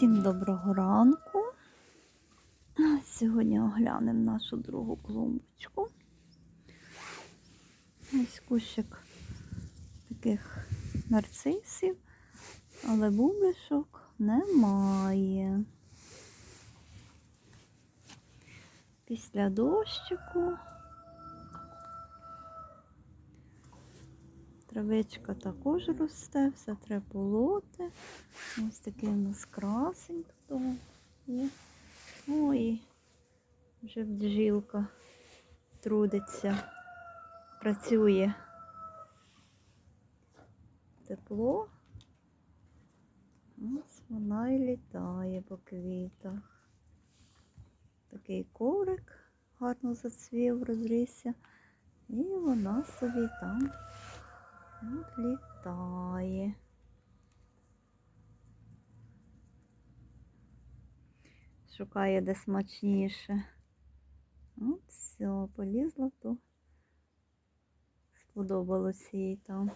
Всім доброго ранку. Сьогодні оглянемо нашу другу клумбочку. Ось кущик таких нарцисів, але бублишок немає. Після дощику травичка також росте, все треба полоти. Ось такий у нас красень тут є. Ой, вже бджілка трудиться, працює. Тепло. Ось вона і літає по квітах. Такий коврик гарно зацвів, розрісся. І вона собі там от літає. Шукає де смачніше. От все, полізла, то сподобалось їй там.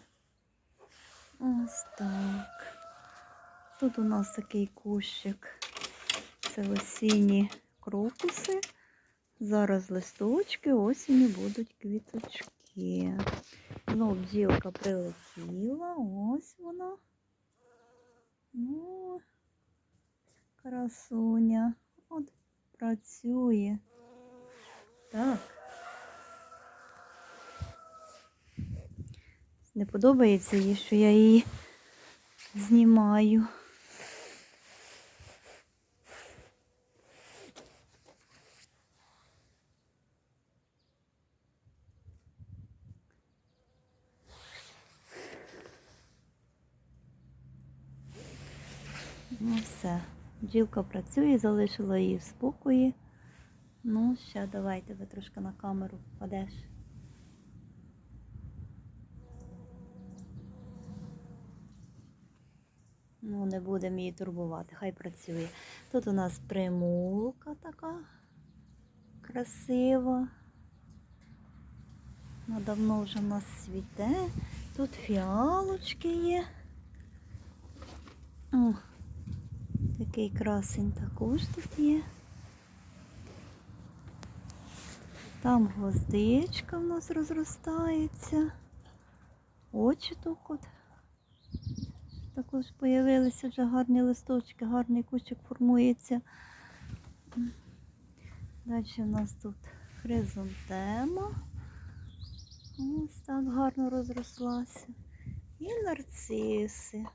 Ось так. Тут у нас такий кущик. Це осінні крокуси. Зараз листочки, осінню будуть квіточки. Ну, бджілка прилетіла, ось вона. Ну, красуня. От працює. Так. Не подобається їй, що я її знімаю. Ну все, бджілка працює, залишила її в спокої. Ну, ще давайте ви трошки на камеру впадеш. Ну, не будемо її турбувати, хай працює. Тут у нас примулка така красива. Ну, давно вже в нас цвіте. Тут фіалочки є. О, такий красень також тут є. Там гвоздичка в нас розростається. Очі тут от. Також з'явилися вже гарні листочки, гарний кущик формується. Далі у нас тут хризантема. Ось так гарно розрослася. І нарциси.